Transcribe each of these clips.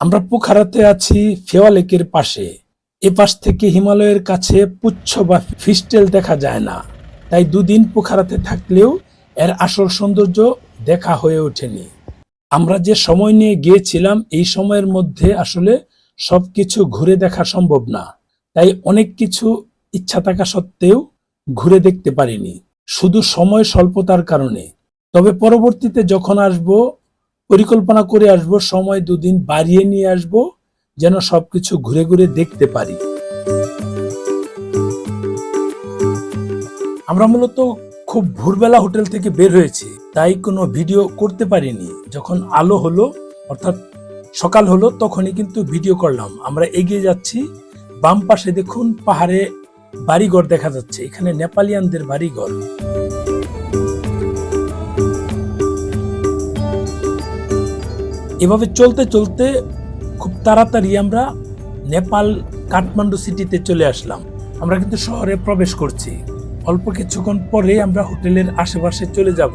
আমরা পোখারাতে আছি ফেওয়া লেকের পাশে। এ পাশ থেকে হিমালয়ের কাছে পুচ্ছ বা ফিস্টেল দেখা যায় না। তাই দুদিন পোখারাতে থাকলেও এর আসল সৌন্দর্য দেখা হয়ে ওঠেনি। আমরা যে সময় নিয়ে গিয়েছিলাম, এই সময়ের মধ্যে আসলে সব কিছু ঘুরে দেখা সম্ভব না। তাই অনেক কিছু ইচ্ছা থাকা সত্ত্বেও ঘুরে দেখতে পারিনি। শুধু সময় স্বল্পতার কারণে। তবে পরবর্তীতে যখন আসব পরিকল্পনা করে আসব, সময় দুদিন বাড়িয়ে নিয়ে আসব, যেন সবকিছু ঘুরে ঘুরে দেখতে পারি। আমরা মূলত খুব ভোরবেলা হোটেল থেকে বের হয়েছি, তাই কোনো ভিডিও করতে পারিনি। যখন আলো হলো, অর্থাৎ সকাল হলো, তখনই কিন্তু ভিডিও করলাম। আমরা এগিয়ে যাচ্ছি, বাম পাশে দেখুন পাহাড়ে বাড়িঘর দেখা যাচ্ছে, এখানে নেপালিয়ানদের বাড়িঘর। এভাবে চলতে চলতে খুব তাড়াতাড়ি আমরা নেপাল, কাঠমান্ডু সিটিতে চলে আসলাম। আমরা কিন্তু শহরে প্রবেশ করছি। অল্প কিছুক্ষণ পরে আমরা হোটেলের আশেপাশে চলে যাব।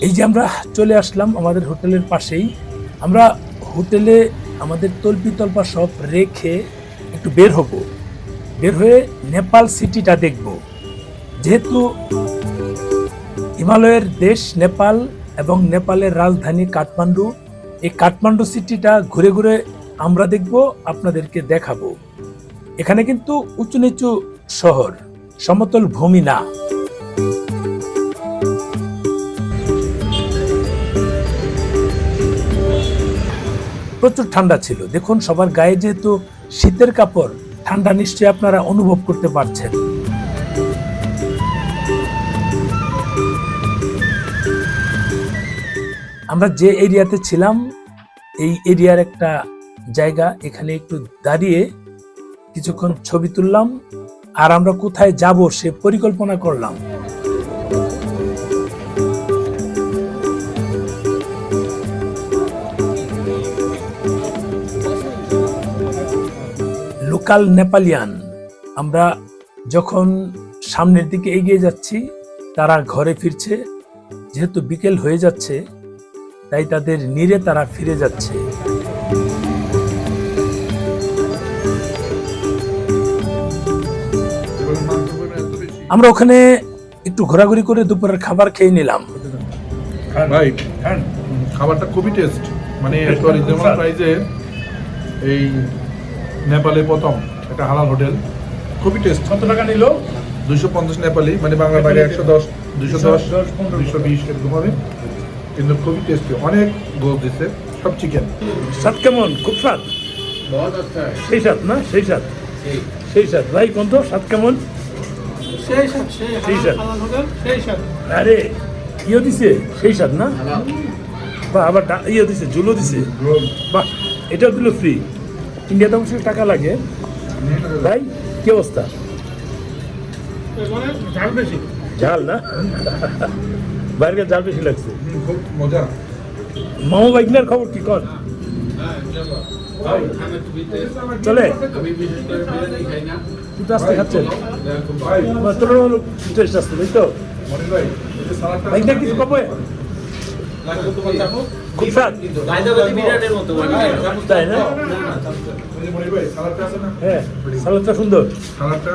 এই যে আমরা চলে আসলাম আমাদের হোটেলের পাশেই। আমরা হোটেলে আমাদের তল্পি তল্পা সব রেখে একটু বের হব। বের হয়ে নেপাল সিটিটা দেখব। যেহেতু হিমালয়ের দেশ নেপাল এবং নেপালের রাজধানী কাঠমান্ডু, এই কাঠমান্ডু সিটিটা ঘুরে ঘুরে আমরা দেখব, আপনাদেরকে দেখাবো। এখানে কিন্তু উঁচু নিচু শহর, সমতল ভূমি না। প্রচুর ঠান্ডা ছিল। দেখুন, সবার গায়ে যেহেতু শীতের কাপড়, ঠান্ডা নিশ্চয়ই আপনারা অনুভব করতে পারছেন। আমরা যে এরিয়াতে ছিলাম, এই এরিয়ার একটা জায়গা, এখানে একটু দাঁড়িয়ে কিছুক্ষণ ছবি তুললাম, আর আমরা কোথায় যাব সে পরিকল্পনা করলাম। লোকাল নেপালিয়ান, আমরা যখন সামনের দিকে এগিয়ে যাচ্ছি, তারা ঘরে ফিরছে, যেহেতু বিকেল হয়ে যাচ্ছে তাই তাদের নিরে তারা ফিরে যাচ্ছে। আমরা ওখানে একটু ঘোরাঘুরি করে দুপুরের খাবার খেয়ে নিলাম। ভাই খাবারটা খুবই টেস্ট মানে রিজনেবল প্রাইসে এই নেপালে প্রথম একটা হালাল হোটেল। খুবই টেস্ট কত টাকা নিল? দুইশো পঞ্চাশ নেপালি মানে বাংলা বাইরে একশো দশ দুশো দশ দুইশো বিশ এরকম হবে। কিন্তু খুবই টেস্টি অনেক গোল দিচ্ছে সব চিকেন স্বাদ কেমন? খুব স্বাদ? সেই স্বাদ না? সেই স্বাদ? সেই। স্বাদ। ভাই কোন তো স্বাদ কেমন? সেই সাথ সেই। সাথ আরে ইয়ে দিছে? সেই স্বাদ না? বা আবার ইয়ে দিছে জুলো দিছে। বাহ এটাও দিল ফ্রি ইন্ডিয়াতে অবশ্য টাকা লাগে। ভাই কি অবস্থা? ঝাল বেশি। ঝাল না? বাইরের ঝাল বেশি লাগছে। খুব মজা। মামা বাইকনার খবর কি কর? চলে। তুই তো আসতে খাচ্ছেন তোর টেস্ট আসছে তাই তো? কিছু কবে খুব স্বাদ। তাই না? হ্যাঁ সালাদটা সুন্দর। সালাদটা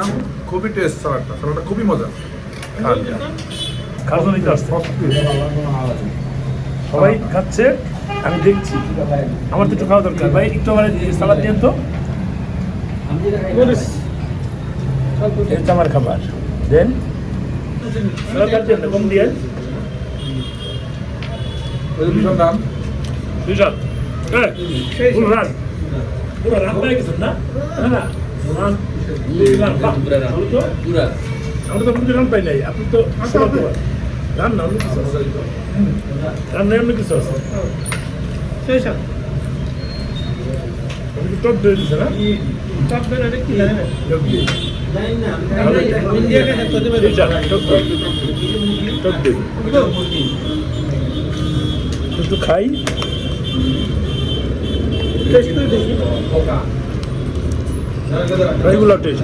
খুবই টেস্ট সালাদটা। সালাদটা খুবই মজা। আসছে সবাই খাচ্ছে আমি দেখছি। আমার তো একটু খাওয়া দরকার। ভাই একটু আমার সালাদ দিন তো। এটা আমার খাবার। দেন। কম দিয়ে। হ্যাঁ পুরা আমরা তো রান পাই নাই। আপনি তো সবার তো রান না অন্য কিছু আছে নাই অন্য কিছু আছে সেই তো টক দই দিছে না টক দই এটা কি জানি না জানি না তাহলে ইন্ডিয়াকে হেল্প দেবে এই যাক, টক দই একটু খাই টেস্ট তো দেখি রেগুলার টেস্ট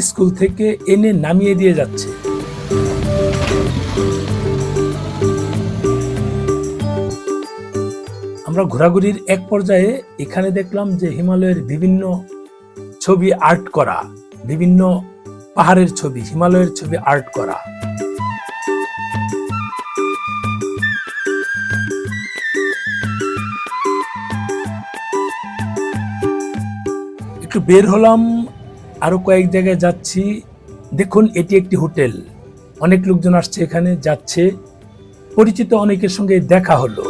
স্কুল থেকে এনে নামিয়ে দিয়ে যাচ্ছে। আমরা ঘোরাঘুরির এক পর্যায়ে এখানে দেখলাম যে হিমালয়ের বিভিন্ন ছবি আর্ট করা, বিভিন্ন পাহাড়ের ছবি, হিমালয়ের ছবি আর্ট করা। একটু বের হলাম আরও কয়েক জায়গায় যাচ্ছি। দেখুন, এটি একটি হোটেল। অনেক লোকজন আসছে এখানে, যাচ্ছে। পরিচিত অনেকের সঙ্গে দেখা হলো।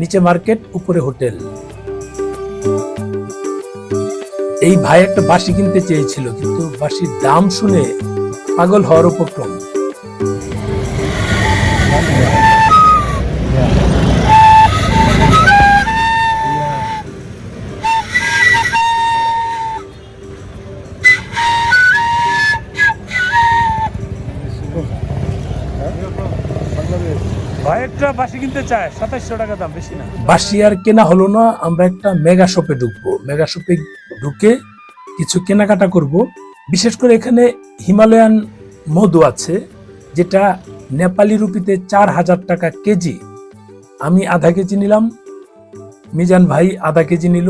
নিচে মার্কেট, উপরে হোটেল। এই ভাই একটা বাসি কিনতে চেয়েছিল, কিন্তু বাসির দাম শুনে পাগল হওয়ার উপক্রম। একটা বাঁশি কিনতে চায়, সাতাইশশো টাকা দাম, বেশি না। বাঁশি আর কেনা হলো না, আমরা একটা মেগা শপে ঢুকবো। মেগা শপে ঢুকে কিছু কেনাকাটা করব। বিশেষ করে এখানে হিমালয়ান মধু আছে, যেটা নেপালি রুপিতে চার হাজার টাকা কেজি। আমি আধা কেজি নিলাম, মিজান ভাই আধা কেজি নিল।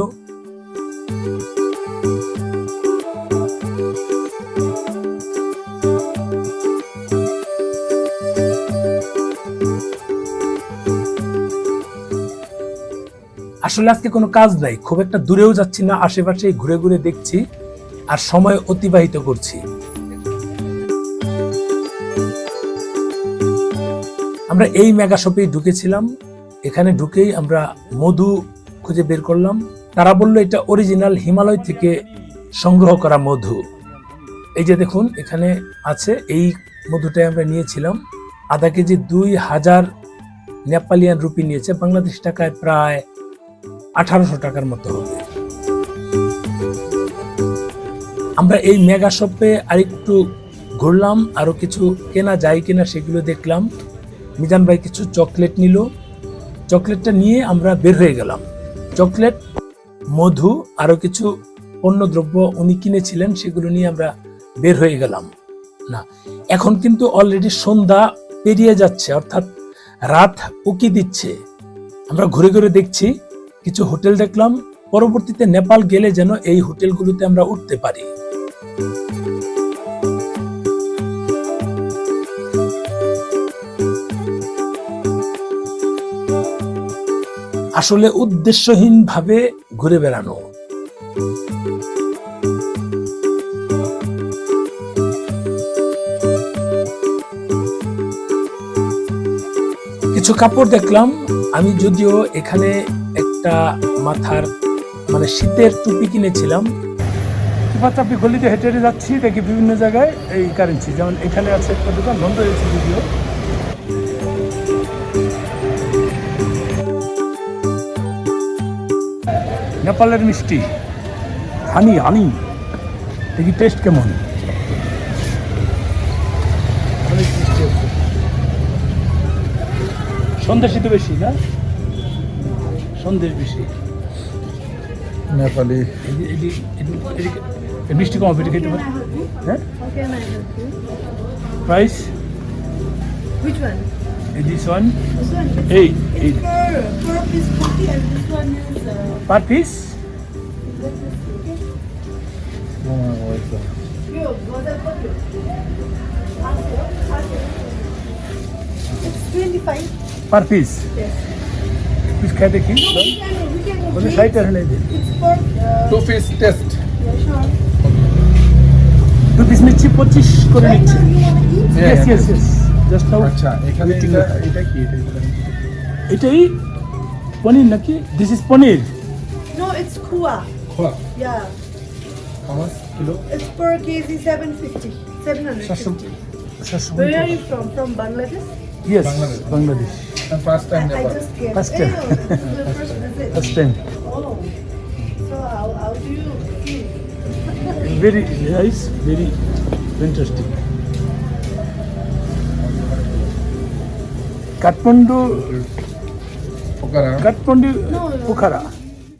আসলে আজকে কোনো কাজ নাই, খুব একটা দূরেও যাচ্ছি না, আশেপাশে ঘুরে ঘুরে দেখছি আর সময় অতিবাহিত করছি। আমরা এই মেগা শপেই ঢুকেছিলাম, এখানে ঢুকেই আমরা মধু খুঁজে বের করলাম। তারা বলল, এটা অরিজিনাল হিমালয় থেকে সংগ্রহ করা মধু। এই যে দেখুন, এখানে আছে, এই মধুটাই আমরা নিয়েছিলাম। আধা কেজি দুই হাজার নেপালিয়ান রুপি নিয়েছে, বাংলাদেশ টাকায় প্রায় আঠারোশো টাকার মতো হবে। আমরা এই মেগা শপে আরেকটু ঘুরলাম, আরও কিছু কেনা যায় কিনা সেগুলো দেখলাম। মিজান ভাই কিছু চকলেট নিল। চকলেটটা নিয়ে আমরা বের হয়ে গেলাম। চকলেট, মধু, আরও কিছু পণ্য দ্রব্য উনি কিনেছিলেন, সেগুলো নিয়ে আমরা বের হয়ে গেলাম। না, এখন কিন্তু অলরেডি সন্ধ্যা পেরিয়ে যাচ্ছে, অর্থাৎ রাত উকি দিচ্ছে। আমরা ঘুরে ঘুরে দেখছি। কিছু হোটেল দেখলাম, পরবর্তীতে নেপাল গেলে যেন এই হোটেলগুলোতে আমরা উঠতে পারি। আসলে উদ্দেশ্যহীন ভাবে ঘুরে বেড়ানো। কিছু কাপড় দেখলাম, আমি যদিও এখানে একটা মাথার মানে শীতের টুপি কিনেছিলাম। চাপি গলিতে হেঁটে হেঁটে যাচ্ছি, দেখি বিভিন্ন জায়গায় এই কারেন্সি যেমন এখানে আছে একটা দোকান, বন্ধ হয়েছে যদিও। নেপালের মিষ্টি, হানি হানি। দেখি টেস্ট কেমন। অনেক মিষ্টি তো বেশি, না? সন্দেশ বেশি নেপালি মিষ্টি কম হবে খেতে পারি হ্যাঁ? Price Which one? This one This one? এই এই It's per, per piece 40 and this one is uh, per piece pure. What I? It's 25. Per piece Yes. Piece খাই দেখি বলে. ষাট টাকা নেই uh, টু পিস টেস্ট. দু পিস নিচ্ছি পঁচিশ করে নিচ্ছি yes yes yes just now আচ্ছা এখানে এটা কি এটা এটাই পনির নাকি this is paneer No, it's kua. খোয়া Yeah. আমার kilo It's per kg 750. 750. Where are you from? From Bangladesh? Yes Bangladesh. Bangladesh And first time I, I just came. First time. Yeah, first time. Oh. So how, how do you feel? Very nice, very interesting. Kathmandu, Pokhara. Kathmandu, No, no. Pokhara.